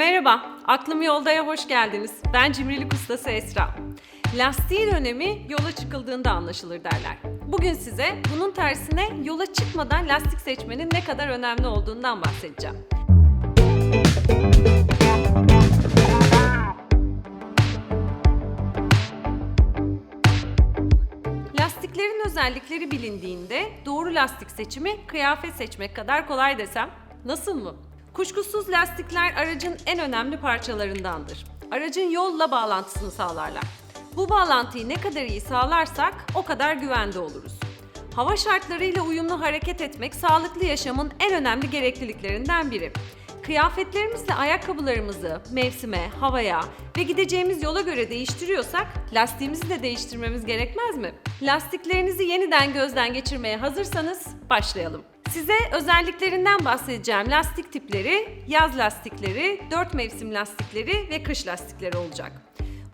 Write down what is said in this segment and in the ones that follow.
Merhaba, Aklım Yolda'ya hoş geldiniz. Ben cimrilik ustası Esra. Lastiğin önemi yola çıkıldığında anlaşılır derler. Bugün size bunun tersine yola çıkmadan lastik seçmenin ne kadar önemli olduğundan bahsedeceğim. Lastiklerin özellikleri bilindiğinde doğru lastik seçimi kıyafet seçmek kadar kolay desem nasıl mı? Kuşkusuz lastikler aracın en önemli parçalarındandır. Aracın yolla bağlantısını sağlarlar. Bu bağlantıyı ne kadar iyi sağlarsak o kadar güvende oluruz. Hava şartlarıyla uyumlu hareket etmek sağlıklı yaşamın en önemli gerekliliklerinden biri. Kıyafetlerimizle ayakkabılarımızı mevsime, havaya ve gideceğimiz yola göre değiştiriyorsak lastiğimizi de değiştirmemiz gerekmez mi? Lastiklerinizi yeniden gözden geçirmeye hazırsanız başlayalım. Size özelliklerinden bahsedeceğim lastik tipleri, yaz lastikleri, dört mevsim lastikleri ve kış lastikleri olacak.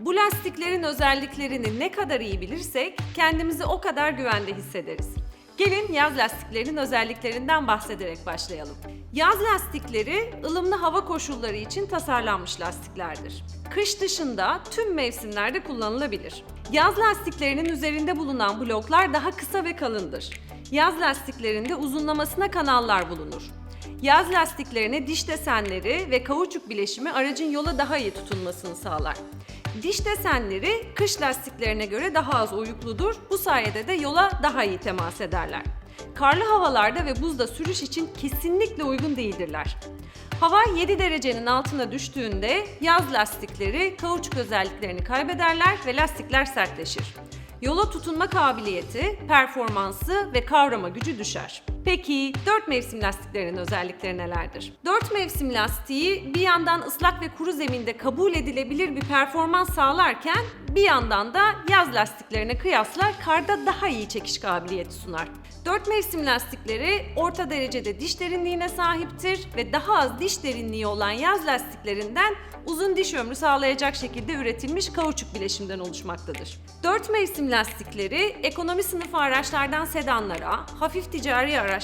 Bu lastiklerin özelliklerini ne kadar iyi bilirsek kendimizi o kadar güvende hissederiz. Gelin yaz lastiklerinin özelliklerinden bahsederek başlayalım. Yaz lastikleri ılımlı hava koşulları için tasarlanmış lastiklerdir. Kış dışında tüm mevsimlerde kullanılabilir. Yaz lastiklerinin üzerinde bulunan bloklar daha kısa ve kalındır. Yaz lastiklerinde uzunlamasına kanallar bulunur. Yaz lastiklerine diş desenleri ve kauçuk bileşimi aracın yola daha iyi tutunmasını sağlar. Diş desenleri kış lastiklerine göre daha az oyukludur. Bu sayede de yola daha iyi temas ederler. Karlı havalarda ve buzda sürüş için kesinlikle uygun değildirler. Hava 7 derecenin altına düştüğünde yaz lastikleri kauçuk özelliklerini kaybederler ve lastikler sertleşir. Yola tutunma kabiliyeti, performansı ve kavrama gücü düşer. Peki 4 mevsim lastiklerinin özellikleri nelerdir? 4 mevsim lastiği bir yandan ıslak ve kuru zeminde kabul edilebilir bir performans sağlarken bir yandan da yaz lastiklerine kıyasla karda daha iyi çekiş kabiliyeti sunar. 4 mevsim lastikleri orta derecede diş derinliğine sahiptir ve daha az diş derinliği olan yaz lastiklerinden uzun diş ömrü sağlayacak şekilde üretilmiş kauçuk bileşimden oluşmaktadır. 4 mevsim lastikleri ekonomi sınıfı araçlardan sedanlara, hafif ticari araçlara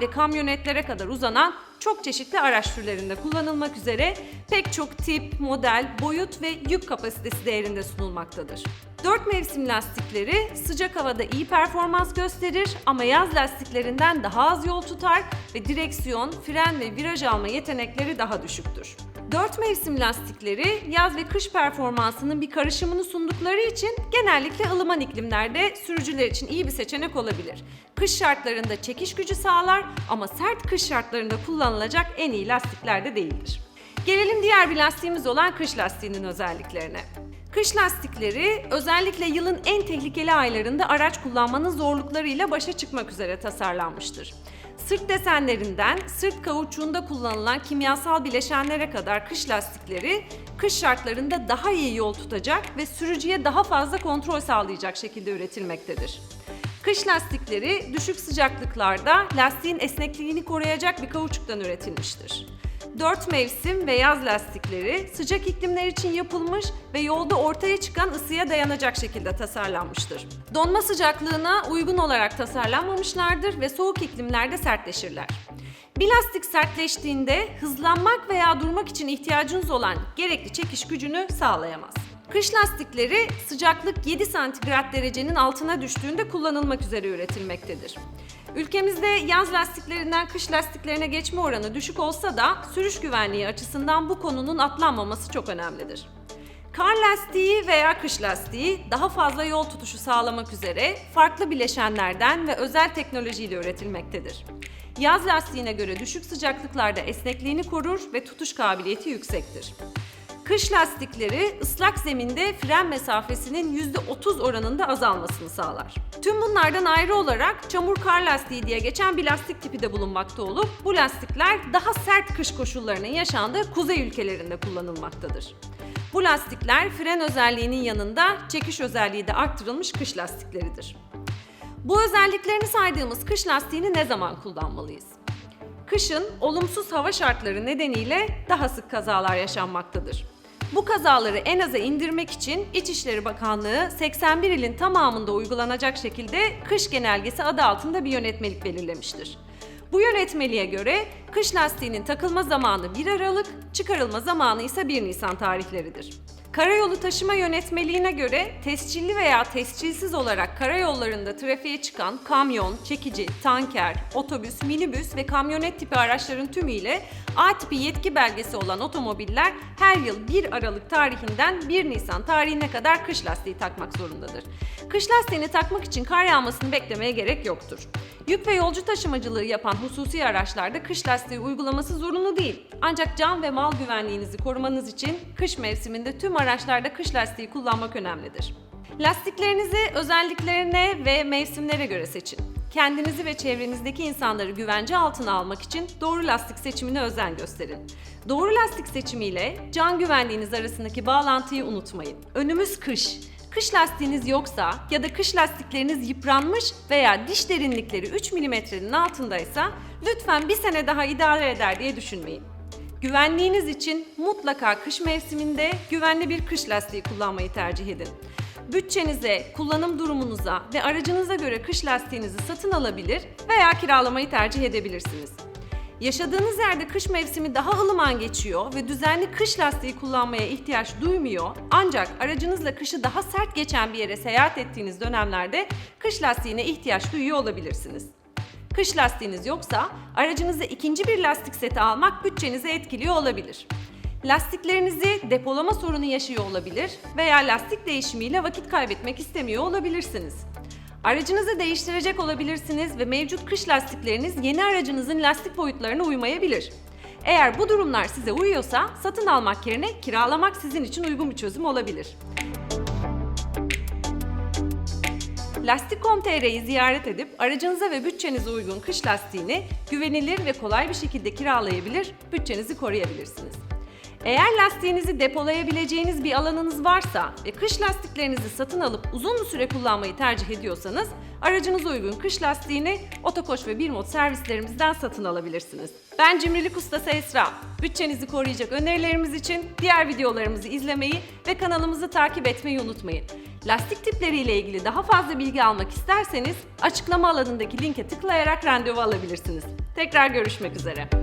ve kamyonetlere kadar uzanan çok çeşitli araç türlerinde kullanılmak üzere pek çok tip, model, boyut ve yük kapasitesi değerinde sunulmaktadır. 4 mevsim lastikleri sıcak havada iyi performans gösterir ama yaz lastiklerinden daha az yol tutar ve direksiyon, fren ve viraj alma yetenekleri daha düşüktür. 4 mevsim lastikleri yaz ve kış performansının bir karışımını sundukları için genellikle ılıman iklimlerde sürücüler için iyi bir seçenek olabilir. Kış şartlarında çekiş gücü sağlar ama sert kış şartlarında kullanılacak en iyi lastikler de değildir. Gelelim diğer bir lastiğimiz olan kış lastiğinin özelliklerine. Kış lastikleri özellikle yılın en tehlikeli aylarında araç kullanmanın zorluklarıyla başa çıkmak üzere tasarlanmıştır. Sırt desenlerinden sırt kauçuğunda kullanılan kimyasal bileşenlere kadar kış lastikleri kış şartlarında daha iyi yol tutacak ve sürücüye daha fazla kontrol sağlayacak şekilde üretilmektedir. Kış lastikleri düşük sıcaklıklarda lastiğin esnekliğini koruyacak bir kauçuktan üretilmiştir. Dört mevsim ve yaz lastikleri sıcak iklimler için yapılmış ve yolda ortaya çıkan ısıya dayanacak şekilde tasarlanmıştır. Donma sıcaklığına uygun olarak tasarlanmamışlardır ve soğuk iklimlerde sertleşirler. Bir lastik sertleştiğinde hızlanmak veya durmak için ihtiyacınız olan gerekli çekiş gücünü sağlayamaz. Kış lastikleri sıcaklık 7 santigrat derecenin altına düştüğünde kullanılmak üzere üretilmektedir. Ülkemizde yaz lastiklerinden kış lastiklerine geçme oranı düşük olsa da sürüş güvenliği açısından bu konunun atlanmaması çok önemlidir. Kar lastiği veya kış lastiği daha fazla yol tutuşu sağlamak üzere farklı bileşenlerden ve özel teknolojiyle üretilmektedir. Yaz lastiğine göre düşük sıcaklıklarda esnekliğini korur ve tutuş kabiliyeti yüksektir. Kış lastikleri ıslak zeminde fren mesafesinin %30 oranında azalmasını sağlar. Tüm bunlardan ayrı olarak çamur kar lastiği diye geçen bir lastik tipi de bulunmakta olup bu lastikler daha sert kış koşullarının yaşandığı kuzey ülkelerinde kullanılmaktadır. Bu lastikler fren özelliğinin yanında çekiş özelliği de arttırılmış kış lastikleridir. Bu özelliklerini saydığımız kış lastiğini ne zaman kullanmalıyız? Kışın olumsuz hava şartları nedeniyle daha sık kazalar yaşanmaktadır. Bu kazaları en aza indirmek için İçişleri Bakanlığı 81 ilin tamamında uygulanacak şekilde kış genelgesi adı altında bir yönetmelik belirlemiştir. Bu yönetmeliğe göre kış lastiğinin takılma zamanı 1 Aralık, çıkarılma zamanı ise 1 Nisan tarihleridir. Karayolu taşıma yönetmeliğine göre tescilli veya tescilsiz olarak karayollarında trafiğe çıkan kamyon, çekici, tanker, otobüs, minibüs ve kamyonet tipi araçların tümüyle A tipi yetki belgesi olan otomobiller her yıl 1 Aralık tarihinden 1 Nisan tarihine kadar kış lastiği takmak zorundadır. Kış lastiğini takmak için kar yağmasını beklemeye gerek yoktur. Yük ve yolcu taşımacılığı yapan hususi araçlarda kış lastiği uygulaması zorunlu değil. Ancak can ve mal güvenliğinizi korumanız için kış mevsiminde tüm araçlarda kış lastiği kullanmak önemlidir. Lastiklerinizi özelliklerine ve mevsimlere göre seçin. Kendinizi ve çevrenizdeki insanları güvence altına almak için doğru lastik seçimine özen gösterin. Doğru lastik seçimiyle can güvenliğiniz arasındaki bağlantıyı unutmayın. Önümüz kış. Kış lastiğiniz yoksa ya da kış lastikleriniz yıpranmış veya diş derinlikleri 3 mm'nin altındaysa lütfen bir sene daha idare eder diye düşünmeyin. Güvenliğiniz için mutlaka kış mevsiminde güvenli bir kış lastiği kullanmayı tercih edin. Bütçenize, kullanım durumunuza ve aracınıza göre kış lastiğinizi satın alabilir veya kiralamayı tercih edebilirsiniz. Yaşadığınız yerde kış mevsimi daha ılıman geçiyor ve düzenli kış lastiği kullanmaya ihtiyaç duymuyor. Ancak aracınızla kışı daha sert geçen bir yere seyahat ettiğiniz dönemlerde kış lastiğine ihtiyaç duyuyor olabilirsiniz. Kış lastiğiniz yoksa aracınıza ikinci bir lastik seti almak bütçenizi etkiliyor olabilir. Lastiklerinizi depolama sorunu yaşıyor olabilir veya lastik değişimiyle vakit kaybetmek istemiyor olabilirsiniz. Aracınızı değiştirecek olabilirsiniz ve mevcut kış lastikleriniz yeni aracınızın lastik boyutlarına uymayabilir. Eğer bu durumlar size uyuyorsa satın almak yerine kiralamak sizin için uygun bir çözüm olabilir. Lastik.com.tr'yi ziyaret edip aracınıza ve bütçenize uygun kış lastiğini güvenilir ve kolay bir şekilde kiralayabilir, bütçenizi koruyabilirsiniz. Eğer lastiğinizi depolayabileceğiniz bir alanınız varsa ve kış lastiklerinizi satın alıp uzun süre kullanmayı tercih ediyorsanız aracınıza uygun kış lastiğini Otokoç ve Birmot servislerimizden satın alabilirsiniz. Ben Cimrilik Ustası Esra. Bütçenizi koruyacak önerilerimiz için diğer videolarımızı izlemeyi ve kanalımızı takip etmeyi unutmayın. Lastik tipleriyle ilgili daha fazla bilgi almak isterseniz açıklama alanındaki linke tıklayarak randevu alabilirsiniz. Tekrar görüşmek üzere.